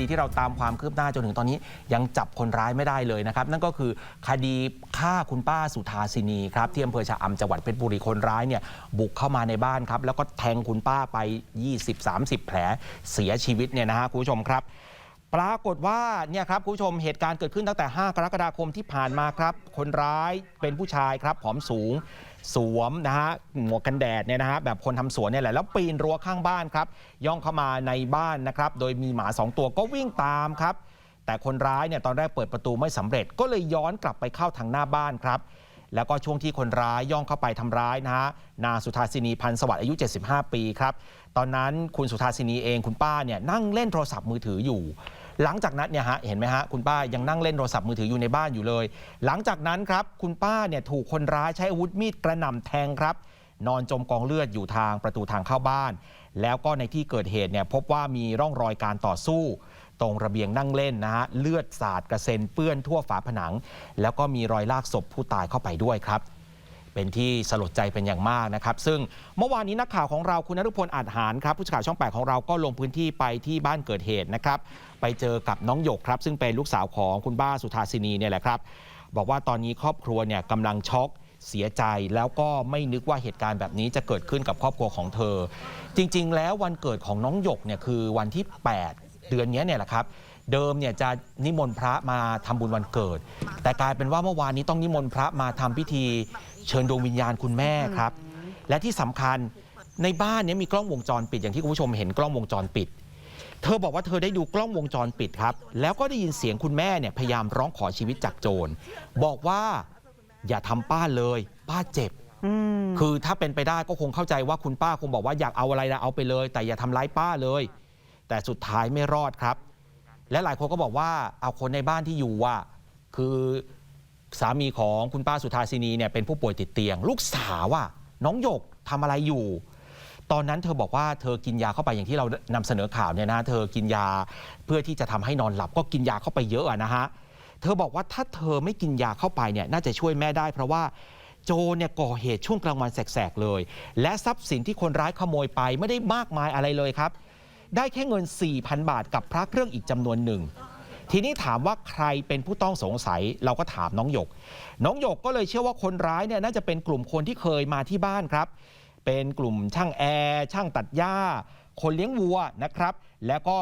ดีที่เราตามความคืบหน้าจนถึงตอนนี้ ยังจับคนร้ายไม่ได้เลยนะครับ นั่นก็คือคดีฆ่าคุณป้าสุธาสินีครับที่อำเภอชะอำจังหวัดเพชรบุรีคนร้ายเนี่ยบุกเข้ามาในบ้านครับแล้วก็แทงคุณป้าไป 20-30 แผลเสียชีวิตเนี่ยนะฮะคุณผู้ชมครับ ปรากฏว่าเนี่ยครับคุณผู้ชมเหตุการณ์เกิดขึ้นตั้งแต่ 5 กรกฎาคมที่ผ่านมาครับ คนร้ายเป็นผู้ชายครับผอมสูง สวมนะฮะหมวกกันแดดเนี่ยนะฮะแบบคนทำสวนเนี่ยแหละแล้วปีนรั้วข้างบ้านครับ ย่องเข้ามาในบ้านนะครับ โดยมีหมา 2 ตัวก็วิ่งตามครับ แต่คนร้ายเนี่ยตอนแรกเปิดประตูไม่สำเร็จก็เลยย้อนกลับไปเข้าทางหน้าบ้านครับแล้วก็ช่วงที่คนร้ายย่องเข้าไปทำร้ายนะฮะนางสุธาสินีพันธ์สวัสดิ์อายุ 75 ปีครับ ตอนนั้นคุณสุธาสินีเองคุณป้าเนี่ยนั่งเล่นโทรศัพท์มือถืออยู่ หลังจากนั้นเนี่ยฮะเห็นไหมฮะคุณป้ายังนั่งเล่นโทรศัพท์มือถืออยู่ในบ้านอยู่เลย หลังจากนั้นครับคุณป้าเนี่ยถูกคนร้ายใช้อาวุธมีดกระหน่ำแทงครับ นอนจมกองเลือดอยู่ทางประตูทางเข้าบ้าน แล้วก็ในที่เกิดเหตุเนี่ยพบว่ามีร่องรอยการต่อสู้ ตรงระเบียงนั่งเล่นนะฮะเลือดสาดกระเซ็นเปื้อนทั่วฝาผนัง แล้วก็มีรอยลากศพผู้ตายเข้าไปด้วยครับ เป็นที่สลดใจเป็นอย่างมากนะครับ ซึ่งเมื่อวานนี้นักข่าวของเราคุณนรุพลอาจหารครับผู้สื่อข่าวช่องแปดของเราก็ลงพื้นที่ไปที่บ้านเกิดเหตุนะครับ ไปเจอกับน้องหยกครับ ซึ่งเป็นลูกสาวของคุณป้าสุธาสินีเนี่ยแหละครับ บอกว่าตอนนี้ครอบครัวเนี่ยกำลังช็อกเสียใจแล้วก็ไม่นึกว่าเหตุการณ์แบบนี้จะเกิดขึ้นกับครอบครัวของเธอ จริง ๆ แล้ววันเกิดของน้องหยกเนี่ยคือวันที่ 8 เดือนนี้เนี่ยแหละครับเดิมเนี่ยจะนิมนต์พระมาทำบุญวันเกิด แต่กลายเป็นว่าเมื่อวานนี้ต้องนิมนต์พระมาทำพิธี เชิญดวงวิญญาณคุณแม่ครับ และที่สำคัญในบ้านเนี้มีกล้องวงจรปิดอย่างที่คุณผู้ชมเห็นกล้องวงจรปิด เธอบอกว่าเธอได้ดูกล้องวงจรปิดครับ แล้วก็ได้ยินเสียงคุณแม่เนี่ยพยายามร้องขอชีวิตจากโจรบอกว่าอย่าทำป้าเลย ป้าเจ็บอืมคือถ้าเป็นไปได้ก็คงเข้าใจว่าคุณป้าคงบอกว่าอยากเอาอะไรนะเอาไปเลย แต่อย่าทำร้ายป้าเลย แต่สุดท้ายไม่รอดครับ และหลายคนก็บอกว่าเอาคนในบ้านที่อยู่ว่าคือ สามีของคุณป้าสุธาสินีเนี่ยเป็นผู้ป่วยติดเตียง ลูกสาวอะน้องหยกทำอะไรอยู่ ตอนนั้นเธอบอกว่าเธอกินยาเข้าไปอย่างที่เรานำเสนอข่าวเนี่ยนะเธอกินยาเพื่อที่จะทำให้นอนหลับก็กินยาเข้าไปเยอะอะนะฮะเธอบอกว่าถ้าเธอไม่กินยาเข้าไปเนี่ยน่าจะช่วยแม่ได้ เพราะว่าโจเนี่ยก่อเหตุช่วงกลางวันแสกๆเลย และทรัพย์สินที่คนร้ายขโมยไปไม่ได้มากมายอะไรเลยครับ ได้แค่เงิน 4,000 บาทกับพระเครื่องอีกจำนวนหนึ่ง ทีนี้ถามว่าใครเป็นผู้ต้องสงสัยเราก็ถามน้องหยก น้องหยกก็เลยเชื่อว่าคนร้ายเนี่ยน่าจะเป็นกลุ่มคนที่เคยมาที่บ้านครับ เป็นกลุ่มช่างแอร์ช่างตัดหญ้า คนเลี้ยงวัวนะครับ แล้วก็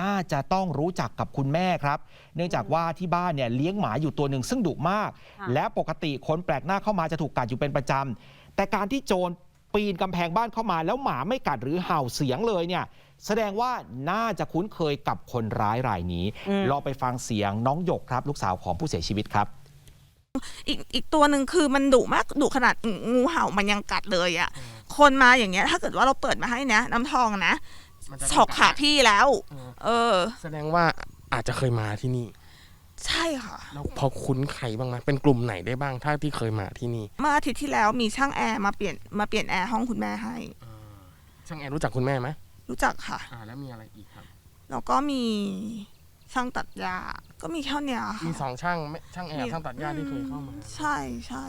น่าจะต้องรู้จักกับคุณแม่ครับ เนื่องจากว่าที่บ้านเนี่ยเลี้ยงหมาอยู่ตัวหนึ่งซึ่งดุมากค่ะและปกติคนแปลกหน้าเข้ามาจะถูกกัดอยู่เป็นประจำแต่การที่โจรปีนกำแพงบ้านเข้ามาแล้วหมาไม่กัดหรือเห่าเสียงเลยเนี่ย แสดงว่าน่าจะคุ้นเคยกับคนร้ายรายนี้อืมลองไปฟังเสียงน้องหยกครับ ลูกสาวของผู้เสียชีวิตครับ อีกอีกตัวหนึ่งคือมันดุมากดุขนาดงูเห่ามันยังกัดเลยอะ่ะ คนมาอย่างเงี้ย ถ้าเกิดว่าเราเปิดมาให้นะ น้ำทองนะมันจะฉกขาพี่แล้วเออเออ แสดงว่าอาจจะเคยมาที่นี่ ใช่ค่ะ แล้วพอคุ้นใครบ้างไหมเป็นกลุ่มไหนได้บ้างถ้าที่เคยมาที่นี่ เมื่ออาทิตย์ที่แล้วมีช่างแอร์มาเปลี่ยนมาเปลี่ยนแอร์ห้องคุณแม่ให้ ช่างแอร์รู้จักคุณแม่ไหม รู้จักค่ะ อ่าแล้วมีอะไรอีกครับแล้วก็มีช่างตัดหญ้าก็มีแค่เนี้ยค่ะ มีสองช่างไม่ช่างแอร์มีช่างตัดหญ้าที่เคยเข้ามา ใช่ใช่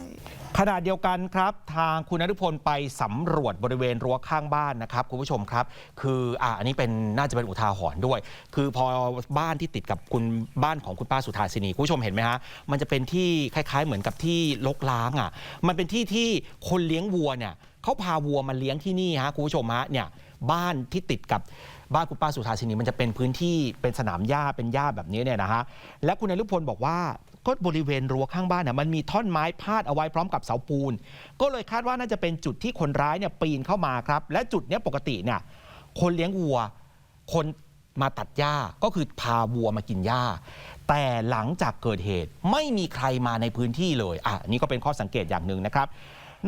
ขณะเดียวกันครับ ทางคุณนฤพลไปสำรวจบริเวณรั้วข้างบ้านนะครับคุณผู้ชมครับ คืออ่าอันนี้เป็นน่าจะเป็นอุทาหรณ์ด้วย คือพอบ้านที่ติดกับคุณบ้านของคุณป้าสุธาสินีคุณผู้ชมเห็นไหมฮะมันจะเป็นที่คล้าย ๆ เหมือนกับที่ลกล้างอะ มันเป็นที่ที่คนเลี้ยงวัวเนี่ยเขาพาวัวมาเลี้ยงที่นี่ฮะคุณผู้ชมฮะเนี่ย บ้านที่ติดกับบ้านคุณป้าสุธาสินีมันจะเป็นพื้นที่เป็นสนามหญ้าเป็นหญ้าแบบนี้เนี่ยนะฮะและคุณนฤพลบอกว่าก็บริเวณรั้วข้างบ้านน่ะมันมีท่อนไม้พาดเอาไว้พร้อมกับเสาปูน ก็เลยคาดว่าน่าจะเป็นจุดที่คนร้ายเนี่ยปีนเข้ามาครับ และจุดเนี้ยปกติเนี่ยคนเลี้ยงวัว คนมาตัดหญ้าก็คือพาวัวมากินหญ้า แต่หลังจากเกิดเหตุไม่มีใครมาในพื้นที่เลยอะอันนี่ก็เป็นข้อสังเกตอย่างหนึ่งนะครับ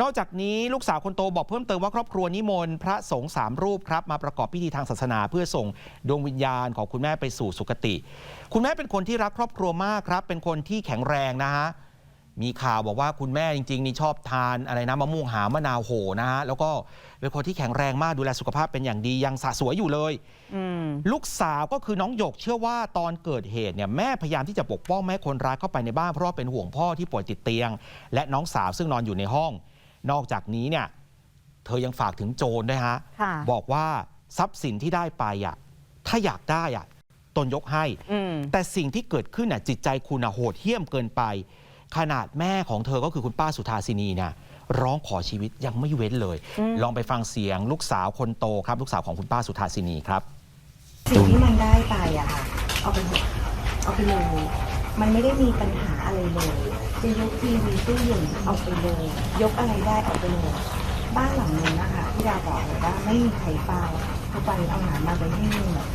นอกจากนี้ลูกสาวคนโตบอกเพิ่มเติมว่าครอบครัวนิมนต์พระสงฆ์สามรูปครับมาประกอบพิธีทางศาสนาเพื่อส่งดวงวิญญาณของคุณแม่ไปสู่สุคติ คุณแม่เป็นคนที่รักครอบครัวมากครับ เป็นคนที่แข็งแรงนะฮะมีข่าวบอกว่าคุณแม่จริง ๆ นี่ชอบทานอะไรนะมะม่วงหามะนาวโหนะฮะแล้วก็เป็นคนที่แข็งแรงมากดูแลสุขภาพเป็นอย่างดียังสะสวยอยู่เลยลูกสาวก็คือน้องหยกเชื่อว่าตอนเกิดเหตุเนี่ยแม่พยายามที่จะปกป้องแม่คนร้ายเข้าไปในบ้านเพราะเป็นห่วงพ่อที่ป่วยติดเตียง และน้องสาวซึ่งนอนอยู่ในห้อง นอกจากนี้เนี่ยเธอยังฝากถึงโจรด้วยฮะค่ะ บอกว่าทรัพย์สินที่ได้ไปอะถ้าอยากได้อะตนยกให้ อืม แต่สิ่งที่เกิดขึ้นน่ะจิตใจคุณน่ะโหดเหี้ยมเกินไป ขนาดแม่ของเธอก็คือคุณป้าสุธาสินีนะร้องขอชีวิตยังไม่เว้นเลยลองไปฟังเสียงลูกสาวคนโตครับ ลูกสาวของคุณป้าสุธาสินีครับ สิ่งที่มันได้ไปอะค่ะ เอาไปเถอะเอาไปเลย มันไม่ได้มีปัญหาอะไรเลยจะยกทีวีตู้เย็นเอาไปเลย ยกอะไรได้เอาไปเลยบ้านหลังนึงนะคะที่ดาวบอกเลยว่าไม่มีใครเฝ้าทุกวันเอาหารมาไว้ให้หมด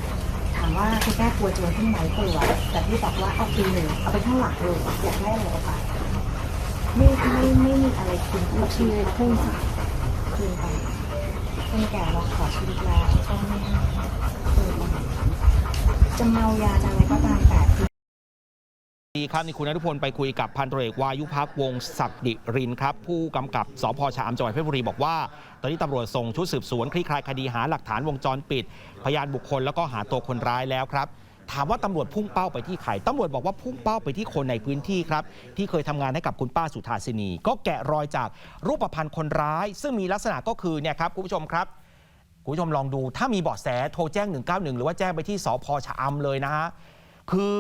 ถามว่าคุณแม่กลัวโจรขึ้นไหมกลัวแต่ที่บอกว่าเอาไปเลยเอาไปข้างหลังเลยอยากได้อะไรเอาไปไม่ไม่ไม่มีอะไรคืนลูกชีเลยพุ่งค่ะคืนไปคนแก่เราขอชีวิตแล้วก็ไม่ให้จะเมายาจะอะไรก็ตามแต่ ดีครับนี่คุณนรุพลไปคุยกับพันตรเอกวายุพักวงศักดิรินครับ ผู้กำกับสพชะอำจังหวัดเพชรบุรีบอกว่า ตอนนี้ตำรวจส่งชุดสืบสวนคลี่คลายคดีหาหลักฐานวงจรปิด พยานบุคคลแล้วก็หาตัวคนร้ายแล้วครับ ถามว่าตำรวจพุ่งเป้าไปที่ใครตำรวจบอกว่าพุ่งเป้าไปที่คนในพื้นที่ครับ ที่เคยทำงานให้กับคุณป้าสุธาสินี ก็แกะรอยจากรูปพรรณคนร้าย ซึ่งมีลักษณะก็คือเนี่ยครับคุณผู้ชมครับคุณผู้ชมลองดูถ้ามีเบาะแสโทรแจ้ง 191 หรือว่าแจ้งไปที่สพชะอำเลยนะฮะคือ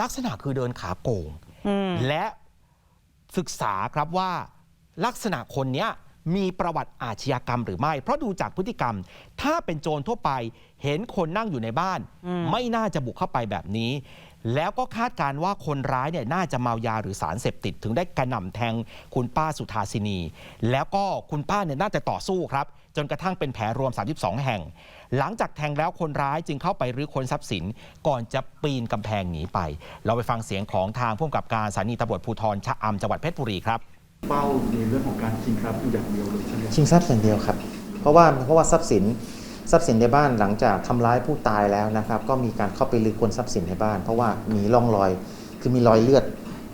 ลักษณะคือเดินขาโก่งอืมและศึกษาครับว่าลักษณะคนเนี้ยมีประวัติอาชญากรรมหรือไม่ เพราะดูจากพฤติกรรม ถ้าเป็นโจรทั่วไป เห็นคนนั่งอยู่ในบ้านอืมไม่น่าจะบุกเข้าไปแบบนี้ แล้วก็คาดการณ์ว่าคนร้ายเนี่ยน่าจะเมายาหรือสารเสพติด ถึงได้กระหน่ำแทงคุณป้าสุธาสินี แล้วก็คุณป้าเนี่ยน่าจะต่อสู้ครับ จนกระทั่งเป็นแผลรวม 32 แห่ง หลังจากแทงแล้วคนร้ายจึงเข้าไปรื้อค้นทรัพย์สิน ก่อนจะปีนกำแพงหนีไป เราไปฟังเสียงของทางผู้กำกับการสถานีตำรวจภูธรชะอำจังหวัดเพชรบุรีครับเป้าในเรื่องของการชิงทรัพย์อยู่อย่างเดียวเลยใช่ไหมครับชิงทรัพย์อย่างเดียวครับ เพราะว่าเพราะว่าทรัพย์สิน ทรัพย์สินในบ้านหลังจากทำร้ายผู้ตายแล้วนะครับ ก็มีการเข้าไปรื้อค้นทรัพย์สินในบ้าน เพราะว่ามีร่องรอยคือมีรอยเลือด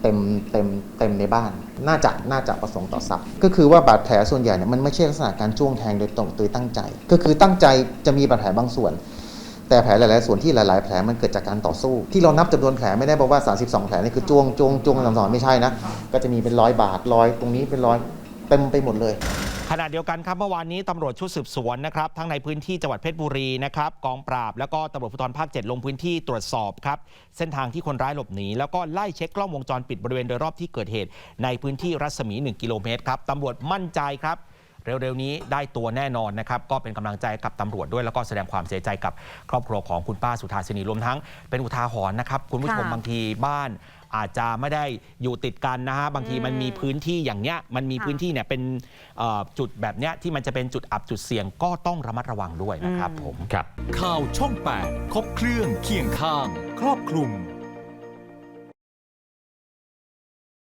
เต็มเต็มเต็มในบ้าน น่าจะน่าจะประสงค์ต่อทรัพย์ ก็คือว่าบาดแผลส่วนใหญ่เนี่ยมันไม่ใช่ลักษณะการจ้วงแทงโดยตรงโดยตั้งใจ ก็คือตั้งใจจะมีบาดแผลบางส่วน แต่แผลหลาย ๆ ส่วนที่หลาย ๆ แผลมันเกิดจากการต่อสู้ ที่เรานับจำนวนแผลไม่ได้บอกว่า 32 แผลนี่คือจ้วงจ้วงจ้วงสองไม่ใช่นะ ก็จะมีเป็นร้อยบาทรอยตรงนี้เป็นร้อยเต็มไปหมดเลย ขณะเดียวกันครับเมื่อวานนี้ตำรวจชุดสืบสวนนะครับทั้งในพื้นที่จังหวัดเพชรบุรีนะครับกองปราบ แล้วก็ตำรวจภูธรภาค 7 ลงพื้นที่ตรวจสอบครับเส้นทางที่คนร้ายหลบหนี แล้วก็ไล่เช็คกล้องวงจรปิดบริเวณโดยรอบที่เกิดเหตุ ในพื้นที่รัศมี 1 กิโลเมตรครับตำรวจมั่นใจครับ เร็วๆนี้ได้ตัวแน่นอนนะครับก็เป็นกำลังใจกับตำรวจด้วยแล้วก็แสดงความเสียใจกับครอบครัวของคุณป้าสุธาสินีรวมทั้งเป็นอุทาหรณ์นะครับคุณผู้ชมค่ะบางทีบ้าน อาจจะไม่ได้อยู่ติดกันนะฮะบางทีมันมีพื้นที่อย่างเนี้ยมันมีค่ะพื้นที่เนี่ยเป็นเอ่อจุดแบบเนี้ยที่มันจะเป็นจุดอับจุดเสี่ยงก็ต้องระมัดระวังด้วยนะครับผมข่าวช่อง 8 ครบเครื่องเคียงข้าง ครอบคลุม